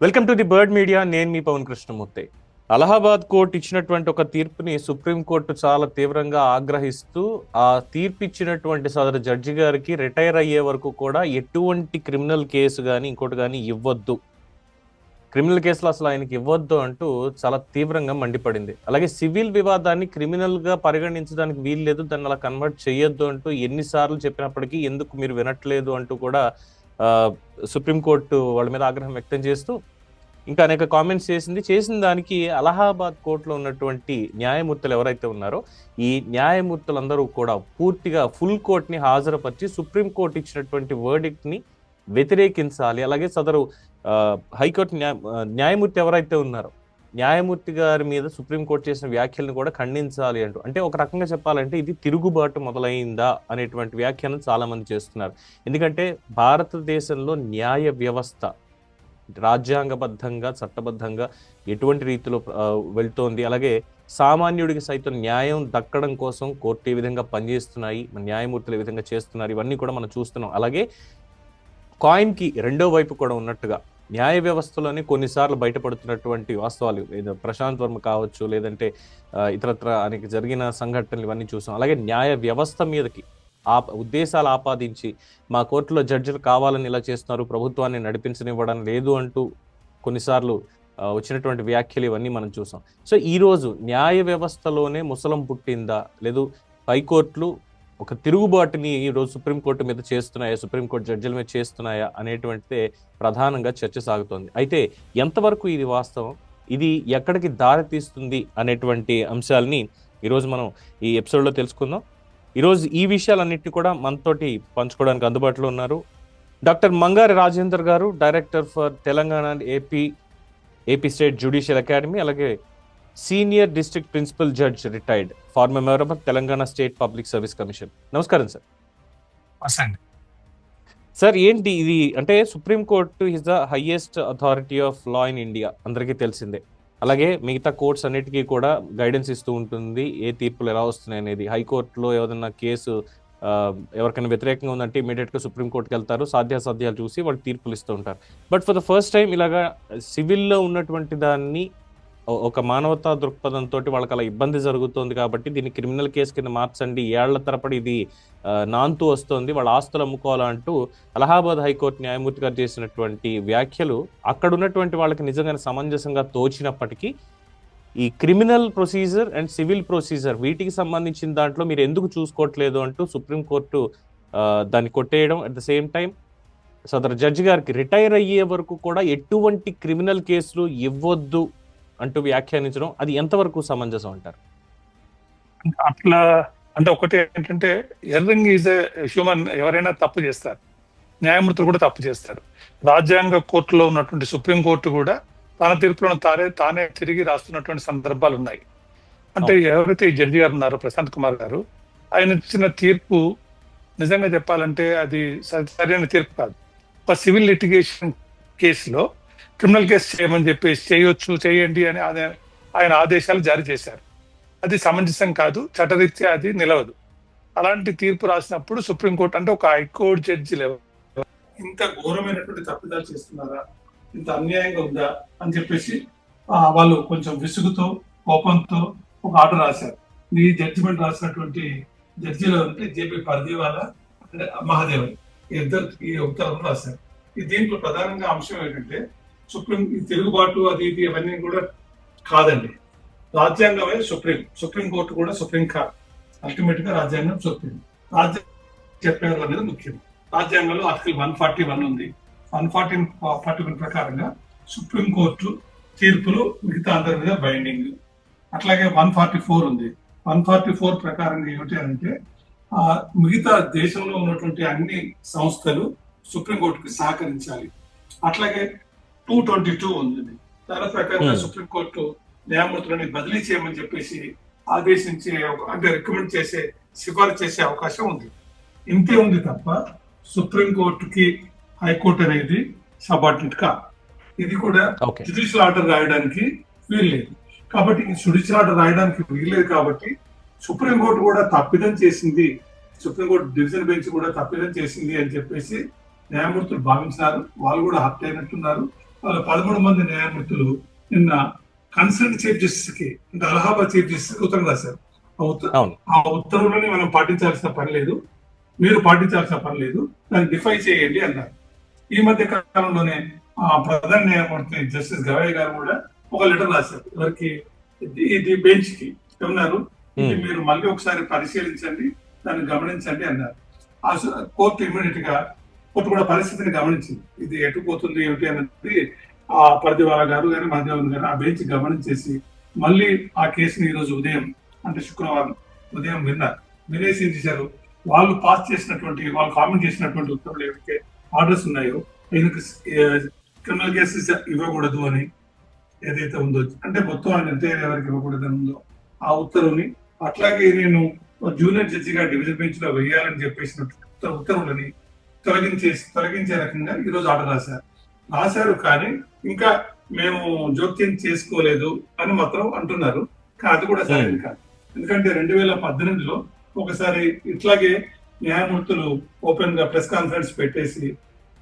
Welcome to the bird media నేను మీ Pavan Krishnamurthy. Allahabad court ఇచ్చినటువంటి ఒక తీర్పుని సుప్రీంకోర్టు చాలా తీవ్రంగా ఆగ్రహిస్తూ ఆ తీర్పు ఇచ్చినటువంటి సదరు జడ్జి గారికి రిటైర్ అయ్యే వరకు కూడా ఎటువంటి క్రిమినల్ కేసు కానీ ఇంకోటి కానీ ఇవ్వద్దు. క్రిమినల్ కేసులు అసలు ఆయనకి ఇవ్వద్దు అంటూ చాలా తీవ్రంగా మండిపడింది. అలాగే సివిల్ వివాదాన్ని క్రిమినల్గా పరిగణించడానికి వీలు లేదు దాన్ని అలా కన్వర్ట్ చేయొద్దు అంటూ ఎన్నిసార్లు చెప్పినప్పటికీ ఎందుకు మీరు వినట్లేదు అంటూ కూడా సుప్రీంకోర్టు వాళ్ళ మీద ఆగ్రహం వ్యక్తం చేస్తూ ఇంకా అనేక కామెంట్స్ చేసింది. చేసిన దానికి అలహాబాద్ కోర్టులో ఉన్నటువంటి న్యాయమూర్తులు ఎవరైతే ఉన్నారో ఈ న్యాయమూర్తులందరూ కూడా పూర్తిగా ఫుల్ కోర్ట్ని హాజరుపరిచి సుప్రీంకోర్టు ఇచ్చినటువంటి వర్డిక్ట్ని వ్యతిరేకించాలి. అలాగే సదరు హైకోర్టు న్యాయ న్యాయమూర్తి ఎవరైతే ఉన్నారో న్యాయమూర్తి గారి మీద సుప్రీంకోర్టు చేసిన వ్యాఖ్యలను కూడా ఖండించాలి అంటూ. అంటే ఒక రకంగా చెప్పాలంటే ఇది తిరుగుబాటు మొదలైందా అనేటువంటి వ్యాఖ్యానం చాలామంది చేస్తున్నారు. ఎందుకంటే భారతదేశంలో న్యాయ వ్యవస్థ రాజ్యాంగబద్ధంగా చట్టబద్ధంగా ఎటువంటి రీతిలో వెళ్తోంది. అలాగే సామాన్యుడికి సైతం న్యాయం దక్కడం కోసం కోర్టు ఏ విధంగా పనిచేస్తున్నాయి మన న్యాయమూర్తులు ఏ విధంగా చేస్తున్నారు ఇవన్నీ కూడా మనం చూస్తున్నాం. అలాగే కాయిన్కి రెండో వైపు కూడా ఉన్నట్టుగా న్యాయ వ్యవస్థలోనే కొన్నిసార్లు బయటపడుతున్నటువంటి వాస్తవాలు. ఏదో ప్రశాంత్ వర్మ కావచ్చు లేదంటే ఇతరత్ర అనేక జరిగిన సంఘటనలు ఇవన్నీ చూసాం. అలాగే న్యాయ వ్యవస్థ మీదకి ఆ ఉద్దేశాలు ఆపాదించి మా కోర్టులో జడ్జిలు కావాలని ఇలా చేస్తున్నారు ప్రభుత్వాన్ని నడిపించనివ్వడం లేదు అంటూ కొన్నిసార్లు వచ్చినటువంటి వ్యాఖ్యలు ఇవన్నీ మనం చూసాం. సో ఈరోజు న్యాయ వ్యవస్థలోనే ముసలం పుట్టిందా? లేదు హైకోర్టులు ఒక తిరుగుబాటుని ఈ రోజు సుప్రీంకోర్టు మీద చేస్తున్నాయా సుప్రీంకోర్టు జడ్జిల మీద చేస్తున్నాయా అనేటువంటిదే ప్రధానంగా చర్చ సాగుతోంది. అయితే ఎంతవరకు ఇది వాస్తవం? ఇది ఎక్కడికి దారి తీస్తుంది అనేటువంటి అంశాలని ఈరోజు మనం ఈ ఎపిసోడ్లో తెలుసుకుందాం. ఈరోజు ఈ విషయాలన్నింటినీ కూడా మనతోటి పంచుకోవడానికి అందుబాటులో ఉన్నారు. Doctor Mangari Rajender garu director for Telangana AP AP state judicial academy అలాగే senior district principal judge retired former member of Telangana state public service commission. నమస్కారం సార్. సార్ ఏంటి ఇది? అంటే supreme court is the highest authority of law in India అందరికీ తెలిసిందే. అలాగే మిగతా courts అన్నిటికీ కూడా గైడెన్స్ ఇస్తూ ఉంటుంది ఏ తీర్పులు ఎలా వస్తున్నాయి అనేది. హైకోర్టులో ఏదైనా కేసు ఎవరికైనా వ్యతిరేకంగా ఉందంటే ఇమీడియట్గా సుప్రీంకోర్టుకి వెళ్తారు సాధ్యాసాధ్యాలు చూసి వాళ్ళు తీర్పులు ఇస్తూ ఉంటారు. But for the first time ఇలాగా సివిల్లో ఉన్నటువంటి దాన్ని ఒక మానవతా దృక్పథంతో వాళ్ళకి అలా ఇబ్బంది జరుగుతుంది కాబట్టి దీన్ని క్రిమినల్ కేసు కింద మార్చండి. ఏళ్ళ తరపడి ఇది నాంతు నాంతూ వస్తుంది. వాళ్ళ ఆస్తులు అమ్ముకోవాలంటూ అలహాబాద్ హైకోర్టు న్యాయమూర్తి గారు చేసినటువంటి వ్యాఖ్యలు అక్కడ ఉన్నటువంటి వాళ్ళకి నిజంగానే సమంజసంగా తోచినప్పటికీ ఈ criminal procedure and civil procedure వీటికి సంబంధించిన దాంట్లో మీరు ఎందుకు చూసుకోవట్లేదు అంటూ సుప్రీంకోర్టు దాన్ని కొట్టేయడం అట్ ద సేమ్ టైం సదర్ జడ్జి గారికి రిటైర్ అయ్యే వరకు కూడా ఎటువంటి క్రిమినల్ కేసులు ఇవ్వొద్దు అంటూ వ్యాఖ్యానించడం అది ఎంతవరకు సమంజసం అంటారు? అట్లా అంటే ఒకటి ఏంటంటే ఎర్రింగ్ ఈజ్ హ్యూమన్ ఎవరైనా తప్పు చేస్తారు. న్యాయమూర్తులు కూడా తప్పు చేస్తారు. రాజ్యాంగ కోర్టులో ఉన్నటువంటి సుప్రీం కోర్టు కూడా తన తీర్పులను తానే తానే తిరిగి రాస్తున్నటువంటి సందర్భాలు ఉన్నాయి. అంటే ఎవరైతే ఈ జడ్జి గారు ఉన్నారో ప్రశాంత్ కుమార్ గారు ఆయన ఇచ్చిన తీర్పు నిజంగా చెప్పాలంటే అది సరి- సరైన తీర్పు కాదు. ఒక సివిల్ లిటిగేషన్ కేసులో క్రిమినల్ కేసు చేయమని చెప్పేసి చేయొచ్చు చేయండి అని ఆయన- ఆయన ఆదేశాలు జారీ చేశారు. అది సమంజసం కాదు చట్టరీత్యా అది నిలవదు. అలాంటి తీర్పు రాసినప్పుడు సుప్రీంకోర్టు అంటే ఒక హైకోర్టు జడ్జి లెవెల్. ఇంత ఘోరమైనటువంటి తప్పిదాలు చేస్తున్నారా? ఇంత అన్యాయంగా ఉందా? అని చెప్పేసి వాళ్ళు కొంచెం విసుగుతో కోపంతో ఒక ఆర్డర్ రాశారు. ఈ జడ్జిమెంట్ రాసినటువంటి జడ్జిలో ఉంటే జేపీ పర్దీవాల మహాదేవన్. ఈ ఇద్దరు ఈ ఉత్తర్వులు రాశారు. దీంట్లో ప్రధానంగా అంశం ఏంటంటే సుప్రీం తిరుగుబాటు అది ఇది అవన్నీ కూడా కాదండి. రాజ్యాంగమే సుప్రీం. సుప్రీం కోర్టు కూడా సుప్రీం కాదు అల్టిమేట్గా రాజ్యాంగం సుప్రీం రాజ్యాంగం చెప్పారు అనేది ముఖ్యం. రాజ్యాంగంలో ఆర్టికల్ వన్ ఫార్టీ వన్ ఉంది. వన్ ఫార్టీ ఫార్టీ వన్ ప్రకారంగా సుప్రీం కోర్టు తీర్పులు మిగతా అందరి మీద బైండింగ్ అట్లాగే వన్ ఫార్టీ ఫోర్ ఉంది. వన్ ఫార్టీ ఫోర్ ప్రకారంగా ఏమిటి అంటే ఆ, మిగతా దేశంలో ఉన్నటువంటి అన్ని సంస్థలు సుప్రీంకోర్టుకి సహకరించాలి. అట్లాగే టూ ట్వంటీ టూ ఉంది. దాని ప్రకారంగా Hmm. సుప్రీంకోర్టు న్యాయమూర్తులని బదిలీ చేయమని చెప్పేసి ఆదేశించే ఒక- అంటే రికమెండ్ చేసే సిఫారసు చేసే అవకాశం ఉంది. ఇంతే ఉంది తప్ప సుప్రీంకోర్టుకి హైకోర్టు అనేది సబార్డినేట్ కా ఇది కూడా జుడిషియల్ ఆర్డర్ రాయడానికి వీల్లేదు. కాబట్టి జుడిషియల్ ఆర్డర్ రాయడానికి వీల్లేదు కాబట్టి సుప్రీంకోర్టు కూడా తప్పిదం చేసింది సుప్రీంకోర్టు డివిజన్ బెంచ్ కూడా తప్పిదం చేసింది అని చెప్పేసి న్యాయమూర్తులు భావించినారు. వాళ్ళు కూడా హత్య అయినట్టున్నారు. వాళ్ళ పదమూడు మంది న్యాయమూర్తులు నిన్న కన్సర్న్ చీఫ్ జస్టిస్కి అంటే అలహాబాద్ చీఫ్ జస్టిస్కి ఉత్తరం రాశారు. ఆ ఉత్తర్వులని మనం పాటించాల్సిన పని లేదు. మీరు పాటించాల్సిన పని లేదు. దాన్ని డిఫై చేయండి అన్నారు. ఈ మధ్య కాలంలోనే ఆ ప్రధాన న్యాయమూర్తి జస్టిస్ గవయ్య గారు కూడా ఒక లెటర్ రాశారు. ఎవరికి? ఇది- బెంచ్కి Hmm. మీరు మళ్ళీ ఒకసారి పరిశీలించండి దాన్ని గమనించండి అన్నారు. కోర్టు ఇమీడియట్గా కోర్టు కూడా పరిస్థితిని గమనించింది. ఇది ఎటు పోతుంది ఏమిటి అనేది ఆ పరిధివాల గారు కానీ మహాదేవన్ గారు ఆ బెంచ్ గమనించేసి మళ్ళీ ఆ కేసుని ఈరోజు ఉదయం అంటే శుక్రవారం ఉదయం విన్నారు వినేసి ఏం చేశారు? వాళ్ళు పాస్ చేసినటువంటి వాళ్ళు కామెంట్ చేసినటువంటి ఉత్తర్వులు ఏవైతే ఆర్డర్స్ ఉన్నాయో ఈయనకు క్రిమినల్ కేసెస్ ఇవ్వకూడదు అని ఏదైతే ఉందో అంటే మొత్తం ఆయన ఎంత ఎవరికి ఇవ్వకూడదు అని ఉందో ఆ ఉత్తర్వుని అట్లాగే నేను జూనియర్ జడ్జిగా డివిజన్ బెంచ్లో వేయాలని చెప్పేసిన ఉత్తర్వులని తొలగించేసి తొలగించే రకంగా ఈ రోజు ఆర్డర్ రాశారు. రాశారు కానీ ఇంకా మేము జోక్యం చేసుకోలేదు అని మాత్రం అంటున్నారు. అది కూడా సరైనది కాదు. ఎందుకంటే రెండు వేల పద్దెనిమిదిలో ఒకసారి ఇట్లాగే న్యాయమూర్తులు ఓపెన్గా ప్రెస్ కాన్ఫరెన్స్ పెట్టేసి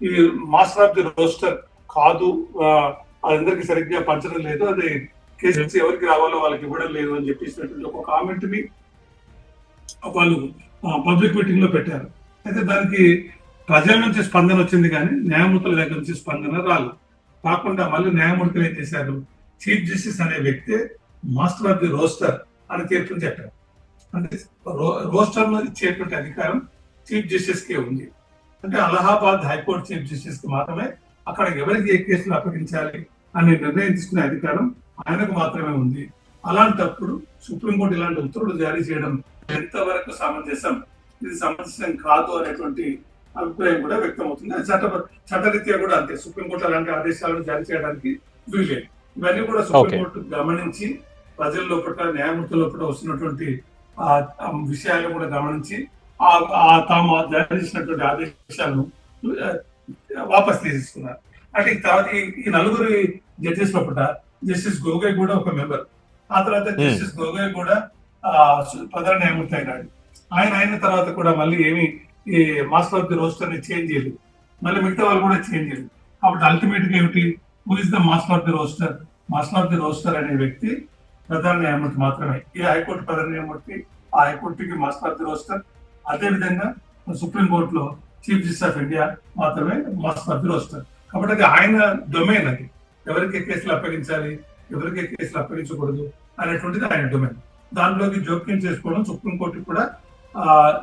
ఈ మాస్టర్ ఆఫ్ ది రోస్టర్ కాదు అందరికి సరిగ్గా పంచడం లేదు అది కేసెస్ ఎవరికి రావాలో వాళ్ళకి ఇవ్వడం లేదు అని చెప్పేసినటువంటి ఒక కామెంట్ని వాళ్ళు పబ్లిక్ మీటింగ్లో పెట్టారు. అయితే దానికి ప్రజల నుంచి స్పందన వచ్చింది కానీ న్యాయమూర్తుల దగ్గర నుంచి స్పందన రాలేదు. కాకుండా మళ్ళీ న్యాయమూర్తులు ఏం చేశారు? చీఫ్ జస్టిస్ అనే వ్యక్తి మాస్టర్ ఆఫ్ ది రోస్టర్ అని తీర్పుని చెప్పారు. అంటే రోస్టర్లో ఇచ్చేటువంటి అధికారం చీఫ్ జస్టిస్ కే ఉంది. అంటే అలహాబాద్ హైకోర్టు చీఫ్ జస్టిస్కి మాత్రమే అక్కడ ఎవరికి ఏ కేసులు అప్పగించాలి అనే నిర్ణయం తీసుకునే అధికారం ఆయనకు మాత్రమే ఉంది. అలాంటప్పుడు సుప్రీంకోర్టు ఇలాంటి ఉత్తర్వులు జారీ చేయడం ఎంతవరకు సమంజసం? ఇది సమంజసం కాదు అనేటువంటి అభిప్రాయం కూడా వ్యక్తం అవుతుంది అది చట్ట చట్టరీత్యా కూడా అంతే. సుప్రీంకోర్టు అలాంటి ఆదేశాలను జారీ చేయడానికి వీలేదు ఇవన్నీ కూడా సుప్రీంకోర్టు గమనించి ప్రజల లోపల న్యాయమూర్తుల లోపల వస్తున్నటువంటి విషయాలను కూడా గమనించి తాము జారీ చేసినటువంటి ఆదేశాలను వాపస్ తీసేసుకున్నారు. అంటే ఈ తర్వాత ఈ- నలుగురు జడ్జెస్ లోపల జస్టిస్ గోగోయ్ కూడా ఒక మెంబర్. ఆ తర్వాత జస్టిస్ గోగోయ్ కూడా ఆ, ప్రధాన న్యాయమూర్తి అయినాడు. ఆయన అయిన తర్వాత కూడా మళ్ళీ ఏమి ఈ మాస్టర్ ఆఫ్ ది రోస్టర్ని చేంజ్ చేయలేదు. మళ్ళీ మిగతా వాళ్ళు కూడా చేంజ్ చేయలేదు. కాబట్టి అల్టిమేట్గా ఏమిటి? Who is the master of the roster master of the roster అనే వ్యక్తి ప్రధాన న్యాయమూర్తి మాత్రమే. ఈ హైకోర్టు ప్రధాన న్యాయమూర్తి ఆ హైకోర్టుకి మాస్టర్ ఆఫ్ ది రోస్టర్ అదే విధంగా సుప్రీం కోర్టులో చీఫ్ జస్టిస్ ఆఫ్ ఇండియా మాత్రమే మాస్టర్ ఆఫ్ ది రోస్టర్ కాబట్టి అది ఆయన డొమైన్ అది. ఎవరికి కేసులు అప్పగించాలి? ఎవరికి కేసులు అప్పగించకూడదు? అనేటువంటిది ఆయన డొమైన్ దాంట్లోకి జోక్యం చేసుకోవడం సుప్రీంకోర్టు కూడా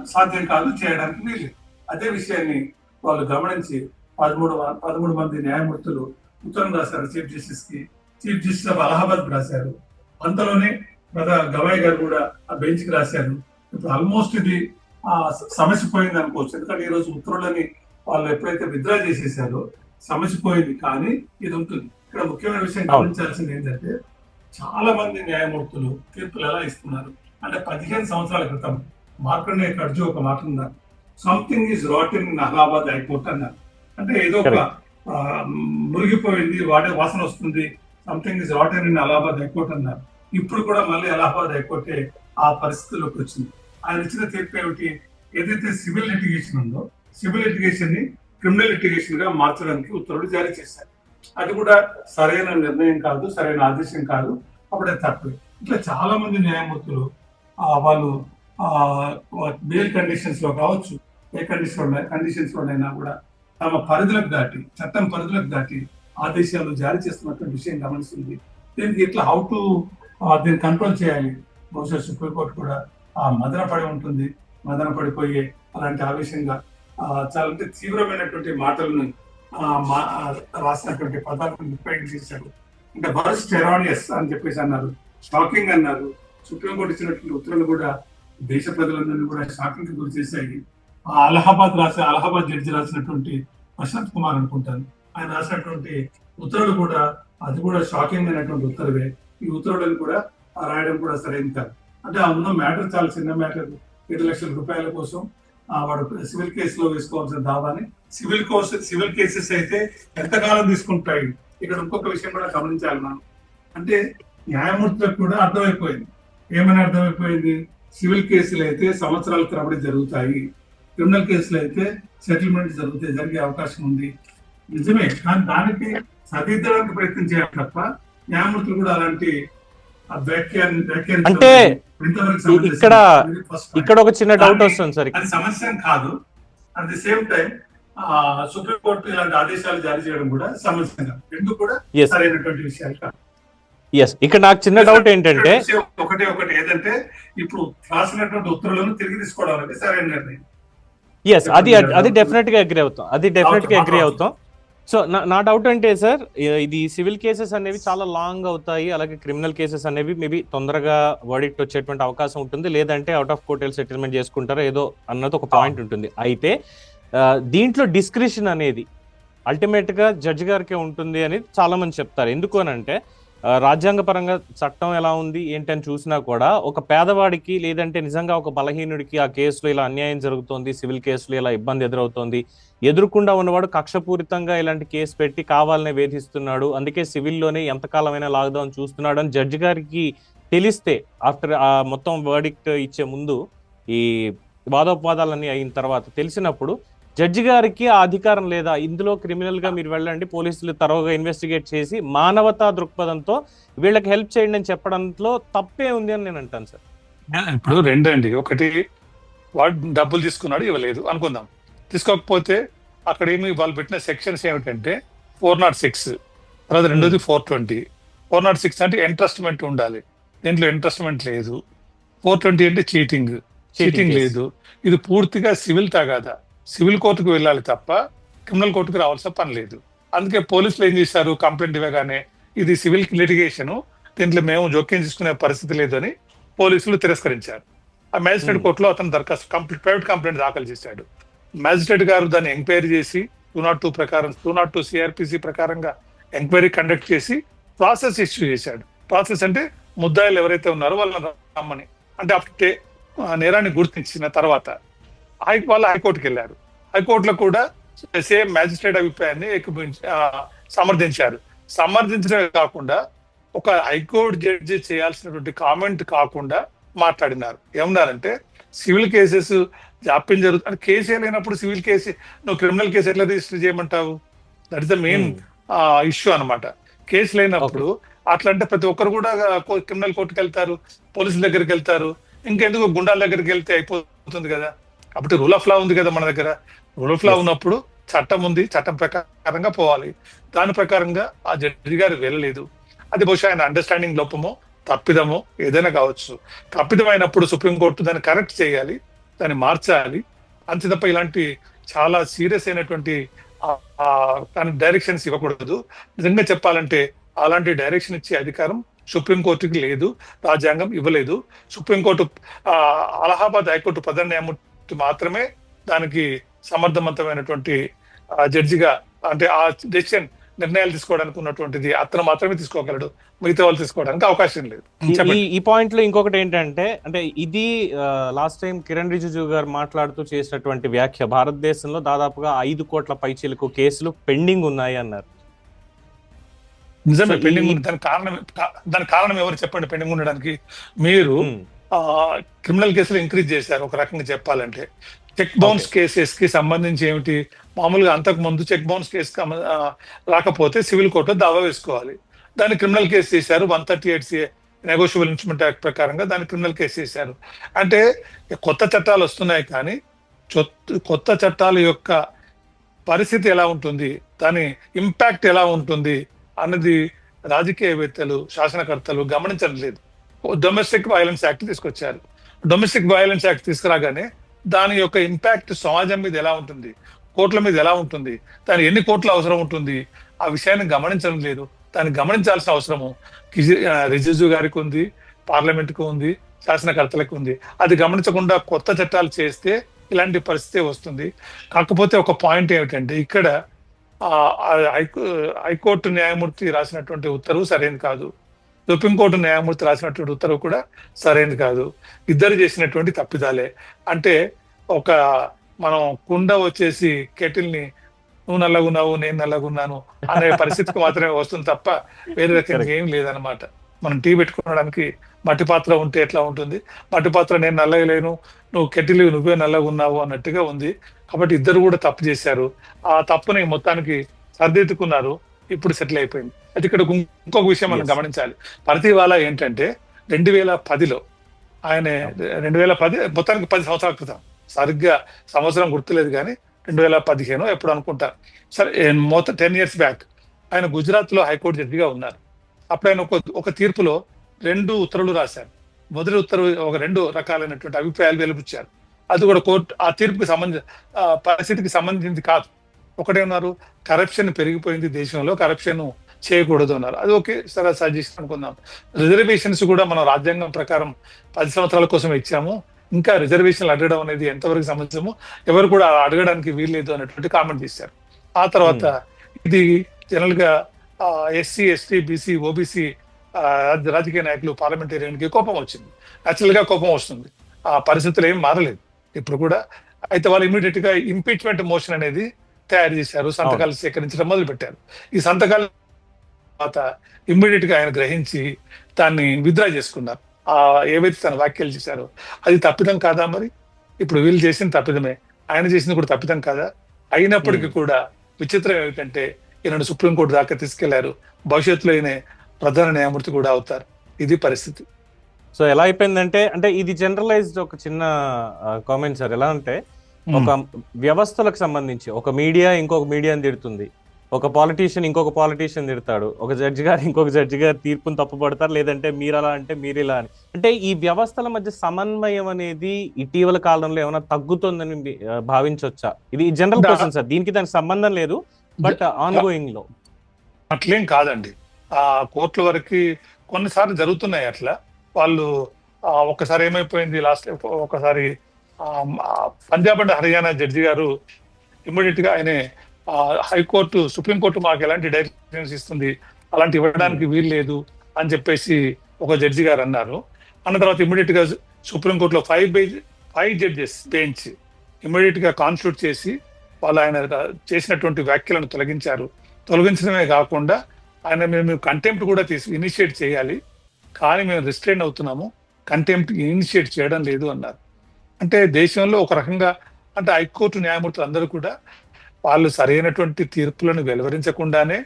సాధ్యం కాదు చేయడానికి వీలు అదే విషయాన్ని వాళ్ళు గమనించి పదమూడు పదమూడు మంది న్యాయమూర్తులు ఉత్తరం రాశారు చీఫ్ జస్టిస్కి చీఫ్ జస్టిస్ ఆఫ్ అలహాబాద్ రాశారు. అంతలోనే ప్రధా గవాయ్ గారు కూడా ఆ బెంచ్కి రాశారు. ఇప్పుడు ఆల్మోస్ట్ ఇది సమస్య పోయింది అనుకోవచ్చు. ఎందుకంటే ఈ రోజు ఉత్తర్వులని వాళ్ళు ఎప్పుడైతే విత్డ్రా చేసేసారో సమస్య పోయింది. కానీ ఇది ఉంటుంది. ఇక్కడ ముఖ్యమైన విషయం. గమనించాల్సింది ఏంటంటే చాలా మంది న్యాయమూర్తులు తీర్పులు ఎలా ఇస్తున్నారు? అంటే పదిహేను సంవత్సరాల క్రితం మార్కండే కడ్జు ఒక మాట ఉన్నారు something is rot in Allahabad high court అన్నారు. అంటే ఏదో ఒక మురిగిపోయింది వాడే వాసన వస్తుంది. Something is rot in Allahabad high court అన్నారు. ఇప్పుడు కూడా మళ్ళీ అలహాబాద్ హైకోర్టే ఆ పరిస్థితిలోకి వచ్చింది. ఆయన ఇచ్చిన తీర్పు ఏమిటి? ఏదైతే సివిల్ లిటిగేషన్ ఉందో సివిల్ లిటిగేషన్ని క్రిమినల్ లిటిగేషన్గా మార్చడానికి ఉత్తర్వులు జారీ చేశారు. అది కూడా సరైన నిర్ణయం కాదు సరైన ఆదేశం కాదు. అప్పుడే తప్పు. ఇట్లా చాలా మంది న్యాయమూర్తులు ఆ, వాళ్ళు బెయిల్ కండిషన్స్లో కావచ్చు ఏ కండిషన్ కండిషన్స్ లోనైనా కూడా తమ పరిధులకు దాటి చట్టం పరిధులకు దాటి ఆదేశాలు జారీ చేస్తున్నటువంటి విషయం గమనిస్తుంది. దీనికి ఇట్లా హౌ టు దీన్ని కంట్రోల్ చేయాలి? బహుశా సుప్రీంకోర్టు కూడా ఆ మదన పడి ఉంటుంది. మదన పడిపోయే అలాంటి ఆవేశంగా చాలా అంటే తీవ్రమైనటువంటి మాటలను మా- ఆ, రాసినటువంటి పదాలను ఉపయోగించారు అంటే వరస్ట్ టెరానియస్ అని చెప్పేసి అన్నారు. షాకింగ్ అన్నారు. సుప్రీంకోర్టు ఇచ్చినటువంటి ఉత్తర్వులు కూడా దేశ ప్రజలందరినీ కూడా షాకింగ్ గురి చేశాయి. ఆ అలహాబాద్ రాసే అలహాబాద్ జడ్జి రాసినటువంటి ప్రశాంత్ కుమార్ అనుకుంటాను. ఆయన రాసినటువంటి ఉత్తర్వులు కూడా అది కూడా షాకింగ్ అయినటువంటి ఉత్తర్వే. ఈ ఉత్తర్వులను కూడా రాయడం కూడా సరైంది కాదు. అంటే ఆ ఉన్న మ్యాటర్ చాలా చిన్న మ్యాటర్. ఏడు లక్షల రూపాయల కోసం వాడు సివిల్ కేసులో వేసుకోవాల్సిన దావాని సివిల్ కోర్సు సివిల్ కేసెస్ అయితే ఎంతకాలం తీసుకుంటాయి? ఇక్కడ ఇంకొక విషయం కూడా గమనించాలి మనం. అంటే న్యాయమూర్తులకు కూడా అర్థమైపోయింది. ఏమని అర్థమైపోయింది? సివిల్ కేసులు అయితే సంవత్సరాల తరబడి జరుగుతాయి. క్రిమినల్ కేసులు అయితే సెటిల్మెంట్ జరుగుతాయి జరిగే అవకాశం ఉంది. నిజమే కానీ దానికి సరిదిద్దడానికి ప్రయత్నం చేయాలి తప్ప న్యాయమూర్తులు కూడా అలాంటి అంటే ఇక్కడ. ఇక్కడ ఒక చిన్న డౌట్ వస్తుంది సార్. అది సమస్య కాదు. At the same time supreme court ఇలాంటి ఆదేశాలు జారీ చేయడం కూడా సమస్య కాదు రెండు కూడా సరైనటువంటి విషయాలు కాదు. ఎస్ ఇక్కడ నాకు చిన్న డౌట్ ఏంటంటే ఒకటే ఒకటి. ఏదంటే ఇప్పుడు రాసినటువంటి ఉత్తర్వులను తిరిగి తీసుకోవడం అనేది సరైన ఎస్ అది అది డెఫినెట్గా అగ్రి అవుతాం. అది డెఫినెట్గా అగ్రి అవుతాం. సో నా డౌట్ అంటే సార్ ఇది సివిల్ కేసెస్ అనేవి చాలా లాంగ్ అవుతాయి. అలాగే క్రిమినల్ కేసెస్ అనేవి మేబీ తొందరగా వర్డిక్ట్ వచ్చేటువంటి అవకాశం ఉంటుంది. లేదంటే అవుట్ ఆఫ్ కోర్ట్ సెటిల్మెంట్ చేసుకుంటారో ఏదో అన్నది ఒక పాయింట్ ఉంటుంది. అయితే దీంట్లో డిస్క్రిప్షన్ అనేది అల్టిమేట్గా జడ్జి గారికే ఉంటుంది అని చాలా మంది చెప్తారు. ఎందుకు అని అంటే రాజ్యాంగపరంగా చట్టం ఎలా ఉంది ఏంటని చూసినా కూడా ఒక పేదవాడికి లేదంటే నిజంగా ఒక బలహీనుడికి ఆ కేసులో ఇలా అన్యాయం జరుగుతోంది సివిల్ కేసులో ఇలా ఇబ్బంది ఎదురవుతోంది ఎదురుకుండా ఉన్నవాడు కక్షపూరితంగా ఇలాంటి కేసు పెట్టి కావాలనే వేధిస్తున్నాడు అందుకే సివిల్లోనే ఎంతకాలమైనా లాక్డౌన్ చూస్తున్నాడు అని జడ్జి గారికి తెలిస్తే ఆఫ్టర్ ఆ మొత్తం వర్డిక్ట్ ఇచ్చే ముందు ఈ వాదోపవాదాలన్నీ అయిన తర్వాత తెలిసినప్పుడు జడ్జి గారికి ఆ అధికారం లేదా? ఇందులో క్రిమినల్గా మీరు వెళ్ళండి. పోలీసులు తరవుగా ఇన్వెస్టిగేట్ చేసి మానవతా దృక్పథంతో వీళ్ళకి హెల్ప్ చేయండి అని చెప్పడంలో తప్పే ఉంది అని నేను అంటాను సార్. ఇప్పుడు రెండండి ఒకటి వాడు డబ్బులు తీసుకున్నాడు ఇవ్వలేదు. అనుకుందాం. తీసుకోకపోతే అక్కడ ఏమి వాళ్ళు పెట్టిన సెక్షన్స్ ఏమిటంటే ఫోర్ నాట్ సిక్స్ తర్వాత రెండోది four twenty. Four not six అంటే ఇంట్రెస్ట్మెంట్ ఉండాలి. దీంట్లో ఇంట్రెస్ట్మెంట్ లేదు. ఫోర్ ట్వంటీ అంటే చీటింగ్ చీటింగ్. లేదు. ఇది పూర్తిగా సివిల్ తగాదా. సివిల్ కోర్టుకు వెళ్ళాలి తప్ప క్రిమినల్ కోర్టుకు రావాల్సిన పని లేదు. అందుకే పోలీసులు ఏం చేశారు? కంప్లైంట్ ఇవ్వగానే ఇది సివిల్ లిటిగేషన్ దీంట్లో మేము జోక్యం తీసుకునే పరిస్థితి లేదని పోలీసులు తిరస్కరించారు. ఆ మ్యాజిస్ట్రేట్. కోర్టులో అతను దరఖాస్తు కంప్లీట్ ప్రైవేట్ కంప్లైంట్ దాఖలు చేశాడు. మ్యాజిస్ట్రేట్ గారు దాన్ని ఎంక్వైరీ చేసి టూ నాట్ టూ ప్రకారం టూ నాట్ టూ సిఆర్పిసి ప్రకారంగా ఎంక్వైరీ కండక్ట్ చేసి ప్రాసెస్ ఇష్యూ చేశాడు. ప్రాసెస్ అంటే ముద్దాయిలు ఎవరైతే ఉన్నారో వాళ్ళని రమ్మని. అంటే అప్పుడు నేరాన్ని గుర్తించిన తర్వాత హై వాళ్ళు హైకోర్టుకి వెళ్ళారు. హైకోర్టులో కూడా సేమ్ మ్యాజిస్ట్రేట్ అభిప్రాయాన్ని సమర్థించారు. సమర్థించడమే కాకుండా ఒక హైకోర్టు జడ్జి చేయాల్సినటువంటి కామెంట్ కాకుండా మాట్లాడినారు. ఏమన్నారంటే సివిల్ కేసెస్ జాప్యం జరుగుతుంది కేసు లేనప్పుడు సివిల్ కేసు నువ్వు క్రిమినల్ కేసు ఎట్లా రిజిస్టర్ చేయమంటావు? That is the main issue అన్నమాట. కేసు లేనప్పుడు అట్లా అంటే ప్రతి ఒక్కరు కూడా క్రిమినల్ కోర్టుకి వెళ్తారు పోలీసుల దగ్గరికి వెళ్తారు ఇంకెందుకు గుండాల దగ్గరికి వెళ్తే అయిపోతుంది కదా? కాబట్టి రూల్ ఆఫ్ లా ఉంది కదా మన దగ్గర. Rule of law. ఉన్నప్పుడు చట్టం ఉంది చట్టం ప్రకారంగా పోవాలి. దాని ప్రకారంగా ఆ జడ్జి గారు వెళ్ళలేదు. అది బహుశా ఆయన అండర్స్టాండింగ్ లోపమో తప్పిదమో ఏదైనా కావచ్చు. తప్పిదమైనప్పుడు సుప్రీంకోర్టు దాన్ని కరెక్ట్ చేయాలి దాన్ని మార్చాలి. అంతే తప్ప ఇలాంటి చాలా సీరియస్ అయినటువంటి దాని డైరెక్షన్స్ ఇవ్వకూడదు. నిజంగా చెప్పాలంటే అలాంటి డైరెక్షన్ ఇచ్చే అధికారం సుప్రీంకోర్టుకి లేదు రాజ్యాంగం ఇవ్వలేదు. సుప్రీంకోర్టు అలహాబాద్ హైకోర్టు ప్రధాన న్యాయమూర్తి మాత్రమే దానికి సమర్థవంతమైనటువంటి జడ్జిగా అంటే ఆ డెసిషన్ నిర్ణయాలు తీసుకోవడానికి ఉన్నటువంటిది అతను మాత్రమే తీసుకోగలడు. మిగతా వాళ్ళు తీసుకోవడానికి అవకాశం లేదు. ఈ- పాయింట్లో ఇంకొకటి ఏంటంటే అంటే ఇది లాస్ట్ టైం కిరణ్ రిజిజు గారు మాట్లాడుతూ చేసినటువంటి వ్యాఖ్య భారతదేశంలో దాదాపుగా ఐదు కోట్ల పైచీలకు కేసులు పెండింగ్ ఉన్నాయి అన్నారు. నిజమే పెండింగ్ దానికి కారణం దానికి కారణం ఎవరు చెప్పండి పెండింగ్ ఉండడానికి? మీరు క్రిమినల్ కేసులు ఇంక్రీజ్ చేశారు. ఒక రకంగా చెప్పాలంటే. చెక్ బౌన్స్ కేసెస్కి సంబంధించి ఏమిటి? మామూలుగా అంతకు ముందు చెక్ బౌన్స్ కేసు రాకపోతే సివిల్ కోర్టులో దావా వేసుకోవాలి. దాన్ని క్రిమినల్ కేసు చేశారు. One thirty eight negotiable instrument act ప్రకారంగా దాన్ని క్రిమినల్ కేసు చేశారు. అంటే కొత్త చట్టాలు వస్తున్నాయి కానీ కొత్త చట్టాల యొక్క పరిస్థితి ఎలా ఉంటుంది? దాని ఇంపాక్ట్ ఎలా ఉంటుంది? అన్నది రాజకీయవేత్తలు శాసనకర్తలు గమనించడం లేదు డొమెస్టిక్ వైలెన్స్ యాక్ట్ తీసుకొచ్చారు. డొమెస్టిక్ వైలెన్స్ యాక్ట్ తీసుకురాగానే దాని యొక్క ఇంపాక్ట్ సమాజం మీద ఎలా ఉంటుంది కోట్ల మీద ఎలా ఉంటుంది దాని ఎన్ని కోట్ల అవసరం ఉంటుంది ఆ విషయాన్ని గమనించడం లేదు. దాన్ని గమనించాల్సిన అవసరము రిజిజు గారికి ఉంది పార్లమెంట్కు ఉంది శాసనకర్తలకు ఉంది. అది గమనించకుండా కొత్త చట్టాలు చేస్తే ఇలాంటి పరిస్థితి వస్తుంది. కాకపోతే ఒక పాయింట్ ఏమిటంటే ఇక్కడ హైకోర్టు న్యాయమూర్తి రాసినటువంటి ఉత్తర్వు సరైనది కాదు. సుప్రీంకోర్టు న్యాయమూర్తి రాసినటువంటి ఉత్తర్వు కూడా సరైనది కాదు. ఇద్దరు చేసినటువంటి తప్పిదాలే. అంటే ఒక మనం కుండ వచ్చేసి కెటిల్ని నువ్వు నల్లగున్నావు నేను నల్లగున్నాను అనే పరిస్థితికి మాత్రమే వస్తుంది తప్ప వేరే రకంగా. ఏం లేదనమాట మనం టీ పెట్టుకోవడానికి మట్టి పాత్ర ఉంటే ఎట్లా ఉంటుంది? మట్టి పాత్ర నేను నల్లగా లేను నువ్వు కెటిల్ నువ్వే నల్లగా ఉన్నావు అన్నట్టుగా ఉంది. కాబట్టి ఇద్దరు కూడా తప్పు చేశారు. ఆ తప్పుని మొత్తానికి సర్దిద్దుకున్నారు. ఇప్పుడు సెటిల్ అయిపోయింది. అయితే ఇక్కడ ఇంకొ- ఇంకొక విషయం మనం. గమనించాలి. పరతివాలా ఏంటంటే రెండు వేల పదిలో ఆయన రెండు వేల పది మొత్తానికి పది సంవత్సరాల క్రితం. సరిగ్గా సంవత్సరం గుర్తులేదు కానీ రెండు వేల పదిహేను ఎప్పుడు అనుకుంటారు. సరే మొత్తం టెన్ ఇయర్స్ బ్యాక్ ఆయన గుజరాత్లో హైకోర్టు జడ్జిగా ఉన్నారు. అప్పుడు ఆయన ఒక ఒక తీర్పులో రెండు ఉత్తర్వులు రాశారు. మొదటి ఉత్తర్వు ఒక రెండు రకాలైనటువంటి అభిప్రాయాలు వెలుపుచ్చారు అది కూడా కోర్టు ఆ తీర్పుకి సంబంధ ఆ పరిస్థితికి సంబంధించింది కాదు. ఒకటే ఉన్నారు. కరప్షన్ పెరిగిపోయింది దేశంలో. కరప్షన్ చేయకూడదు అన్నారు. అది ఓకే సరే సజెషన్ అనుకుందాం. రిజర్వేషన్స్ కూడా మనం రాజ్యాంగం ప్రకారం పది సంవత్సరాల కోసం ఇచ్చాము. ఇంకా రిజర్వేషన్లు అడగడం అనేది ఎంతవరకు సమంజసము ఎవరు కూడా అడగడానికి వీల్లేదు అనేటువంటి కామెంట్ చేశారు ఆ తర్వాత ఇది జనరల్గా ఎస్సీ ఎస్టీ బీసీ ఓబీసీ రాజకీయ నాయకులు పార్లమెంటేరియన్కి కోపం వచ్చింది. యాక్చువల్గా కోపం వస్తుంది. ఆ పరిస్థితులు ఏం మారలేదు. ఇప్పుడు కూడా అయితే వాళ్ళు ఇమీడియట్గా ఇంపీచ్మెంట్ మోషన్ అనేది తయారు చేశారు సంతకాలు సేకరించడం మొదలు పెట్టారు ఈ సంతకాలు తర్వాత ఇమ్మీడియట్గా ఆయన గ్రహించి దాన్ని విత్డ్రా చేసుకున్నారు. ఆ ఏవైతే తన వ్యాఖ్యలు చేశారో అది తప్పిదం కాదా మరి? ఇప్పుడు వీళ్ళు చేసిన తప్పిదమే. ఆయన చేసింది కూడా తప్పిదం కాదా? అయినప్పటికీ కూడా విచిత్రం ఏమిటంటే ఈయన సుప్రీంకోర్టు దాకా తీసుకెళ్ళారు. భవిష్యత్తులో ఈయన ప్రధాన న్యాయమూర్తి కూడా అవుతారు. ఇది పరిస్థితి. సో ఎలా అయిపోయిందంటే అంటే ఇది జనరలైజ్డ్ ఒక చిన్న కామెంట్ సార్. ఎలా అంటే ఒక వ్యవస్థలకు సంబంధించి ఒక మీడియా ఇంకొక మీడియాని తిడుతుంది. ఒక పాలిటీషియన్ ఇంకొక పాలిటీషియన్ తిడతాడు. ఒక జడ్జి గారు ఇంకొక జడ్జి గారు తీర్పును తప్పుపడతారు లేదంటే మీరు అలా అంటే మీరు ఇలా అని. అంటే ఈ వ్యవస్థల మధ్య సమన్వయం అనేది ఇటీవల కాలంలో ఏమైనా తగ్గుతుందని భావించవచ్చా ఇది జనరల్ క్వశ్చన్ సార్ దీనికి దానికి సంబంధం లేదు బట్ ఆన్ గోయింగ్లో అట్లేం కాదండి. ఆ కోర్టుల వరకు కొన్నిసార్లు జరుగుతున్నాయి అట్లా. వాళ్ళు ఆ, ఒక్కసారి ఏమైపోయింది లాస్ట్ ఒకసారి పంజాబ్ అండ్ హర్యానా జడ్జి గారు ఇమ్మీడియట్గా ఆయన హైకోర్టు సుప్రీంకోర్టు మాకు ఎలాంటి డైరెక్షన్స్ ఇస్తుంది అలాంటి ఇవ్వడానికి వీలు లేదు అని చెప్పేసి ఒక జడ్జి గారు అన్నారు. అన్న తర్వాత ఇమ్మీడియట్గా సుప్రీంకోర్టులో five bench five judges bench ఇమ్మీడియట్గా కాన్స్టిట్యూట్ చేసి వాళ్ళు ఆయన చేసినటువంటి వ్యాఖ్యలను తొలగించారు. తొలగించడమే కాకుండా ఆయన మేము కంటెంప్ట్ కూడా తీసి ఇనిషియేట్ చేయాలి కానీ మేము రిస్ట్రైన్ అవుతున్నాము కంటెంప్ట్ ఇనిషియేట్ చేయడం లేదు అన్నారు. అంటే దేశంలో ఒక రకంగా అంటే హైకోర్టు న్యాయమూర్తులు అందరూ కూడా వాళ్ళు సరైనటువంటి తీర్పులను వెలువరించకుండానే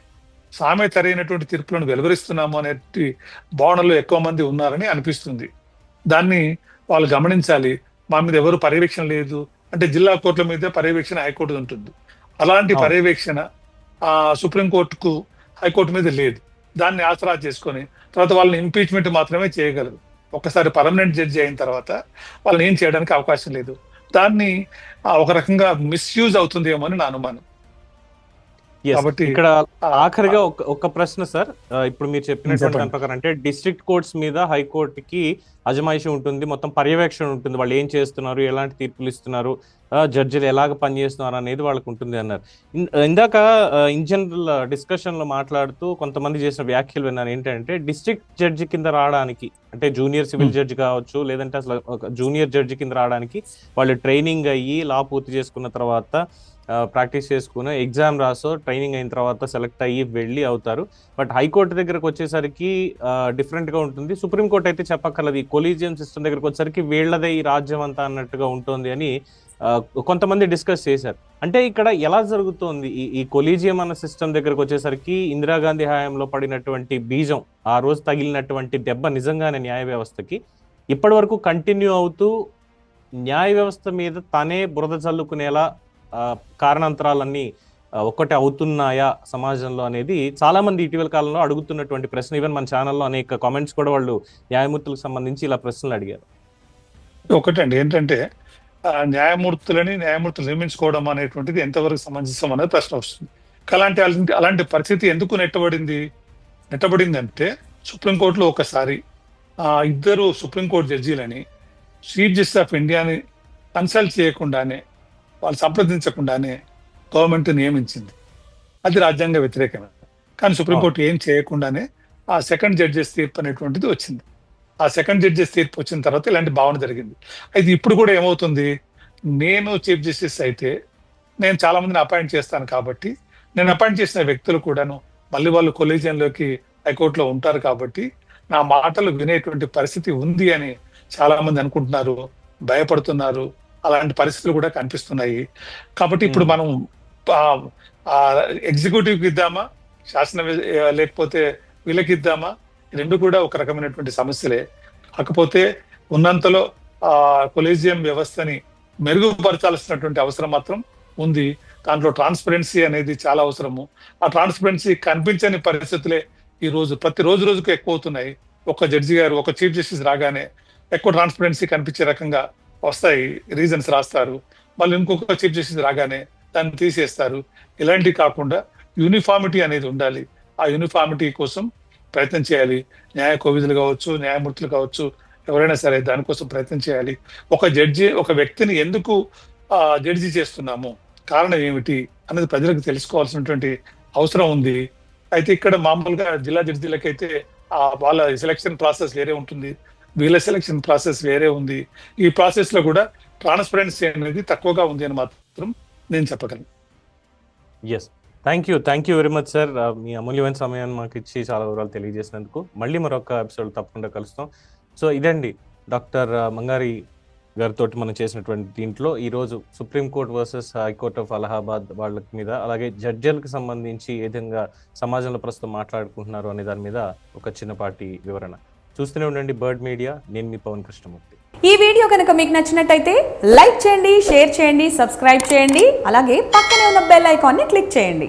సామె సరైనటువంటి తీర్పులను వెలువరిస్తున్నాము అనే భావనలో ఎక్కువ మంది ఉన్నారని అనిపిస్తుంది. దాన్ని వాళ్ళు గమనించాలి. మా మీద ఎవరు పర్యవేక్షణ లేదు. అంటే జిల్లా కోర్టుల మీద పర్యవేక్షణ హైకోర్టు ఉంటుంది. అలాంటి. పర్యవేక్షణ ఆ సుప్రీంకోర్టుకు హైకోర్టు మీద లేదు. దాన్ని ఆసరా చేసుకొని తర్వాత వాళ్ళని ఇంపీచ్మెంట్ మాత్రమే చేయగలరు. ఒకసారి పర్మనెంట్ జడ్జి అయిన తర్వాత వాళ్ళని ఏం చేయడానికి అవకాశం లేదు. దాన్ని ఒక రకంగా మిస్యూజ్ అవుతుందేమో అని నా అనుమానం. కాబట్టి ఇక్కడ ఆఖరిగా ఒక ప్రశ్న సార్ ఇప్పుడు మీరు చెప్పినటువంటి. దాని ప్రకారం అంటే డిస్ట్రిక్ట్ కోర్ట్స్ మీద హైకోర్టుకి అజమాయిషి ఉంటుంది మొత్తం పర్యవేక్షణ ఉంటుంది. వాళ్ళు ఏం చేస్తున్నారు ఎలాంటి తీర్పులు ఇస్తున్నారు జడ్జిలు ఎలాగ పనిచేస్తున్నారు అనేది వాళ్ళకు ఉంటుంది అన్నారు. ఇందాక ఇన్ జనరల్ డిస్కషన్లో మాట్లాడుతూ కొంతమంది చేసిన వ్యాఖ్యలు విన్నాను ఏంటంటే డిస్ట్రిక్ట్ జడ్జి కింద రావడానికి అంటే జూనియర్ సివిల్ Hmm. జడ్జి కావచ్చు లేదంటే అసలు ఒక జూనియర్ జడ్జి కింద రావడానికి వాళ్ళు ట్రైనింగ్ అయ్యి లా పూర్తి చేసుకున్న తర్వాత ప్రాక్టీస్ చేసుకుని ఎగ్జామ్ రాసో ట్రైనింగ్ అయిన తర్వాత సెలెక్ట్ అయ్యి వెళ్ళి అవుతారు. బట్ హైకోర్టు దగ్గరకు వచ్చేసరికి డిఫరెంట్గా ఉంటుంది. సుప్రీంకోర్టు అయితే చెప్పక్కర్లేదు. ఈ కొలీజియం సిస్టమ్ దగ్గరకు వచ్చేసరికి వీళ్ళదే ఈ రాజ్యం అంతా అన్నట్టుగా ఉంటుంది అని కొంతమంది డిస్కస్ చేశారు. అంటే ఇక్కడ ఎలా జరుగుతోంది? ఈ ఈ కొలీజియం అన్న సిస్టమ్ దగ్గరకు వచ్చేసరికి ఇందిరాగాంధీ హయాంలో పడినటువంటి బీజం ఆ రోజు తగిలినటువంటి దెబ్బ నిజంగానే న్యాయ వ్యవస్థకి ఇప్పటి వరకు కంటిన్యూ అవుతూ న్యాయ వ్యవస్థ మీద తనే బురద చల్లుకునేలా కారణాంతరాలన్నీ ఒక్కటే అవుతున్నాయా సమాజంలో అనేది చాలా మంది ఇటీవల కాలంలో అడుగుతున్నటువంటి ప్రశ్న. ఈవెన్ మన ఛానల్లో అనేక కామెంట్స్ కూడా వాళ్ళు న్యాయమూర్తులకు సంబంధించి ఇలా ప్రశ్నలు అడిగారు. ఒకటండి ఏంటంటే న్యాయమూర్తులని న్యాయమూర్తులు నియమించుకోవడం అనేటువంటిది ఎంతవరకు సమంజసం అనేది ప్రశ్న వస్తుంది. అలాంటి అలాంటి అలాంటి పరిస్థితి ఎందుకు నెట్టబడింది? నెట్టబడిందంటే సుప్రీంకోర్టులో ఒకసారి ఇద్దరు సుప్రీంకోర్టు జడ్జీలని చీఫ్ జస్టిస్ ఆఫ్ ఇండియాని కన్సల్ట్ చేయకుండానే వాళ్ళు సంప్రదించకుండానే గవర్నమెంట్ నియమించింది. అది రాజ్యాంగ వ్యతిరేకమే. కానీ సుప్రీంకోర్టు ఏం చేయకుండానే ఆ సెకండ్ జడ్జెస్ తీర్పు అనేటువంటిది వచ్చింది. ఆ సెకండ్ జడ్జెస్ తీర్పు వచ్చిన తర్వాత ఇలాంటి భావన జరిగింది. అయితే ఇప్పుడు కూడా ఏమవుతుంది? నేను చీఫ్ జస్టిస్ అయితే నేను చాలా మందిని అపాయింట్ చేస్తాను కాబట్టి నేను అపాయింట్ చేసిన వ్యక్తులు కూడాను మళ్ళీ వాళ్ళు కొలీజియంలోకి హైకోర్టులో ఉంటారు కాబట్టి నా మాటలు వినేటువంటి పరిస్థితి ఉంది అని చాలా మంది అనుకుంటున్నారు భయపడుతున్నారు అలాంటి పరిస్థితులు కూడా కనిపిస్తున్నాయి. కాబట్టి ఇప్పుడు. మనం ఎగ్జిక్యూటివ్కి ఇద్దామా? శాసన లేకపోతే వీళ్ళకి ఇద్దామా రెండు కూడా ఒక రకమైనటువంటి సమస్యలే. కాకపోతే ఉన్నంతలో ఆ కొలేజియం వ్యవస్థని మెరుగుపరచాల్సినటువంటి అవసరం మాత్రం ఉంది. దాంట్లో ట్రాన్స్పరెన్సీ అనేది చాలా అవసరము. ఆ ట్రాన్స్పరెన్సీ కనిపించని పరిస్థితులే ఈ రోజు ప్రతి రోజు రోజుకు ఎక్కువ అవుతున్నాయి ఒక జడ్జి గారు ఒక చీఫ్ జస్టిస్ రాగానే ఎక్కువ ట్రాన్స్పరెన్సీ కనిపించే రకంగా వస్తాయి రీజన్స్ రాస్తారు. మళ్ళీ ఇంకొక చీఫ్ జస్టిస్ రాగానే దాన్ని తీసేస్తారు. ఇలాంటివి కాకుండా యూనిఫామిటీ అనేది ఉండాలి. ఆ యూనిఫామిటీ కోసం ప్రయత్నం చేయాలి. న్యాయ కోవిధులు కావచ్చు న్యాయమూర్తులు కావచ్చు ఎవరైనా సరే దానికోసం ప్రయత్నం చేయాలి. ఒక జడ్జి ఒక వ్యక్తిని ఎందుకు జడ్జి చేస్తున్నాము? కారణం ఏమిటి? అనేది ప్రజలకు తెలుసుకోవాల్సినటువంటి అవసరం ఉంది. అయితే ఇక్కడ మామూలుగా జిల్లా జడ్జీలకైతే వాళ్ళ సెలక్షన్ ప్రాసెస్ వేరే ఉంటుంది. వీళ్ళ సెలక్షన్ ప్రాసెస్ వేరే ఉంది. ఈ ప్రాసెస్లో కూడా ట్రాన్స్పరెన్సీ అనేది తక్కువగా ఉంది అని మాత్రం నేను చెప్పగలను. Yes thank you thank you very much sir మీ అమూల్యమైన సమయాన్ని మాకు ఇచ్చి చాలా వివరాలు తెలియజేసినందుకు. మళ్ళీ మరొక ఎపిసోడ్ తప్పకుండా కలుస్తాం. సో ఇదండి డాక్టర్ మంగారి గారితో మనం చేసినటువంటి దీంట్లో. ఈరోజు supreme court versus high court of Allahabad వాళ్ళ మీద అలాగే జడ్జీలకు సంబంధించి ఏ విధంగా సమాజంలో ప్రస్తుతం మాట్లాడుకుంటున్నారు అనే దాని మీద ఒక చిన్నపాటి వివరణ. చూస్తూనే ఉండండి బర్డ్ మీడియా. నేను మీ పవన్ కృష్ణమూర్తి. ఈ వీడియో కనుక మీకు నచ్చినట్టయితే లైక్ చేయండి షేర్ చేయండి సబ్స్క్రైబ్ చేయండి. అలాగే పక్కనే ఉన్న బెల్ ఐకాన్ని క్లిక్ చేయండి.